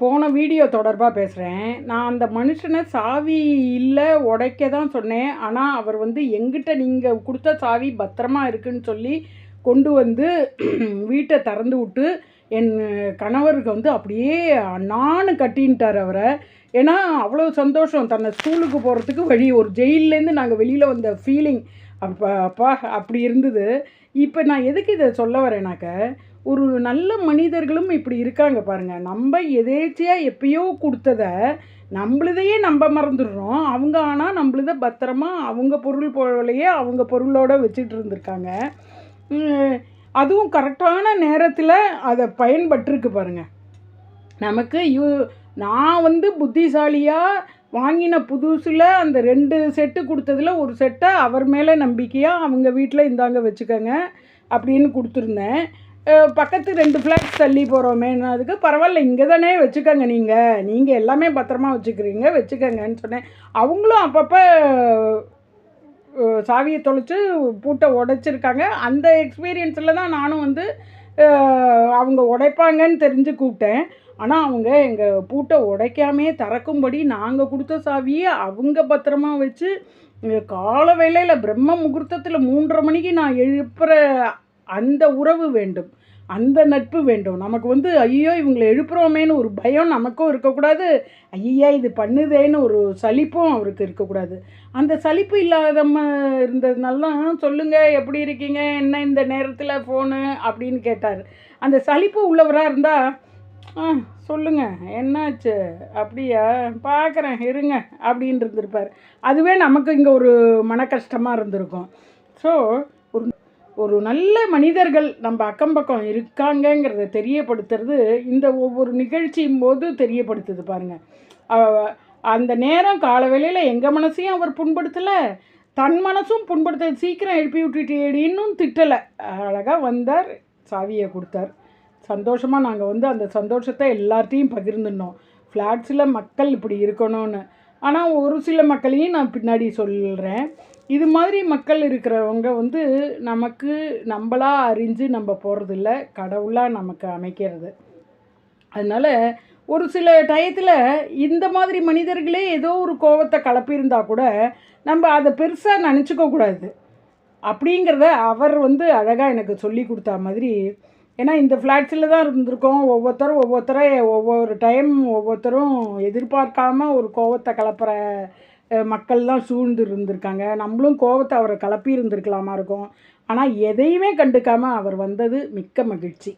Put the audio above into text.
போன வீடியோ தொடர்பாக பேசுகிறேன் நான் அந்த மனுஷனை சாவி இல்லை உடைக்க தான் சொன்னேன். ஆனால் அவர் வந்து எங்கிட்ட நீங்கள் கொடுத்த சாவி பத்திரமா இருக்குன்னு சொல்லி கொண்டு வந்து வீட்டை திறந்து விட்டு என் கணவருக்கு வந்து அப்படியே நானு கட்டின்ட்டார் அவரை. ஏன்னா அவ்வளோ சந்தோஷம். தன்னை ஸ்கூலுக்கு போகிறதுக்கு வழி ஒரு ஜெயிலேருந்து நாங்கள் வெளியில் வந்த ஃபீலிங் அப்பா அப்பா அப்படி இருந்தது. இப்போ நான் எதுக்கு இதை சொல்ல வரேனாக்க ஒரு நல்ல மனிதர்களும் இப்படி இருக்காங்க பாருங்கள் நம்ம எதேச்சியாக எப்பயோ கொடுத்தத நம்மளதையே நம்ம மறந்துடுறோம். அவங்க ஆனால் நம்மளத பத்திரமா அவங்க பொருள் போலையே அவங்க பொருளோடு வச்சுட்டு இருந்திருக்காங்க. அதுவும் கரெக்டான நேரத்தில் அதை பயன்பட்டுருக்கு பாருங்க. நமக்கு யூ நான் வந்து புத்திசாலியாக வாங்கின புதுசில் அந்த ரெண்டு செட்டு கொடுத்ததுல ஒரு செட்டை அவர் மேலே நம்பிக்கையாக அவங்க வீட்டில் இந்தாங்க வச்சுக்கோங்க அப்படின்னு கொடுத்துருந்தேன். பக்கத்து ரெண்டு ஃப்ளாட்ஸ் தள்ளி போகிறோமேன்னு அதுக்கு பரவாயில்ல இங்கே தானே வச்சுக்கோங்க நீங்கள் நீங்கள் எல்லாமே பத்திரமா வச்சுக்கிறீங்க வச்சுக்கோங்கன்னு சொன்னேன். அவங்களும் அப்பப்போ சாவியை தொலைச்சி பூட்டை உடைச்சிருக்காங்க. அந்த எக்ஸ்பீரியன்ஸில் தான் நானும் வந்து அவங்க உடைப்பாங்கன்னு தெரிஞ்சு கூப்பிட்டேன். ஆனால் அவங்க எங்கள் பூட்டை உடைக்காமே திறக்கும்படி நாங்கள் கொடுத்த சாவியை அவங்க பத்திரமா வச்சு கால வேளையில் பிரம்ம முகூர்த்தத்தில் மூன்றரை மணிக்கு நான் எழுப்புற அந்த உறவு வேண்டும் அந்த நட்பு வேண்டும். நமக்கு வந்து ஐயோ இவங்களை எழுப்புறோமேன்னு ஒரு பயம் நமக்கும் இருக்கக்கூடாது. ஐயா இது பண்ணுதேன்னு ஒரு சலிப்பும் அவருக்கு இருக்கக்கூடாது. அந்த சலிப்பு இல்லாதம இருந்ததுனால சொல்லுங்கள் எப்படி இருக்கீங்க? என்ன இந்த நேரத்தில் ஃபோனு அப்படின்னு கேட்டார். அந்த சலிப்பு உள்ளவராக இருந்தால் ஆ சொல்லுங்கள் என்னாச்சு? அப்படியா? பார்க்குறேன் இருங்க அப்படின்னு இருந்திருப்பார். அதுவே நமக்கு இங்கே ஒரு மன கஷ்டமாக இருந்திருக்கும். ஸோ ஒரு நல்ல மனிதர்கள் நம்ம அக்கம் பக்கம் இருக்காங்கங்கிறத தெரியப்படுத்துறது இந்த ஒவ்வொரு நிகழ்ச்சியும் போது தெரியப்படுத்துது பாருங்கள் அவ- அந்த நேரம் காலவேளையில் எங்கள் மனசையும் அவர் புண்படுத்தலை தன் மனசும் புண்படுத்த சீக்கிரம் எழுப்பி விட்டுட்டு இன்னும் திட்டலை. அழகாக வந்தார் சாவியை கொடுத்தார். சந்தோஷமாக நாங்கள் வந்து அந்த சந்தோஷத்தை எல்லார்ட்டையும் பகிர்ந்துட்டோம் ஃப்ளாட்ஸில் மக்கள் இப்படி இருக்கணும்னு. ஆனால் ஒரு சில மக்களையும் நான் பின்னாடி சொல்கிறேன் இது மாதிரி மக்கள் இருக்கிறவங்க வந்து நமக்கு நம்மளாக அறிஞ்சு நம்ம போகிறதில்ல கடவுளாக நமக்கு அமைக்கிறது. அதனால் ஒரு சில டயத்தில் இந்த மாதிரி மனிதர்களே ஏதோ ஒரு கோவத்தை கலப்பியிருந்தா கூட நம்ம அதை பெருசாக நினச்சிக்க கூடாது. அப்படிங்கிறத அவர் வந்து அழகாக எனக்கு சொல்லி கொடுத்தா மாதிரி ஏன்னா இந்த ஃப்ளாட்ஸில் தான் இருந்திருக்கோம். ஒவ்வொருத்தரும் ஒவ்வொருத்தரை ஒவ்வொரு டைம் ஒவ்வொருத்தரும் எதிர்பார்க்காம ஒரு கோவத்தை கலப்புற மக்கள் தான் சூழ்ந்து இருந்திருக்காங்க. நம்மளும் கோவத்தை அவரை கலப்பி இருந்திருக்கலாமா இருக்கும். ஆனால் எதையுமே கண்டுக்காமல் அவர் வந்தது மிக்க மகிழ்ச்சி.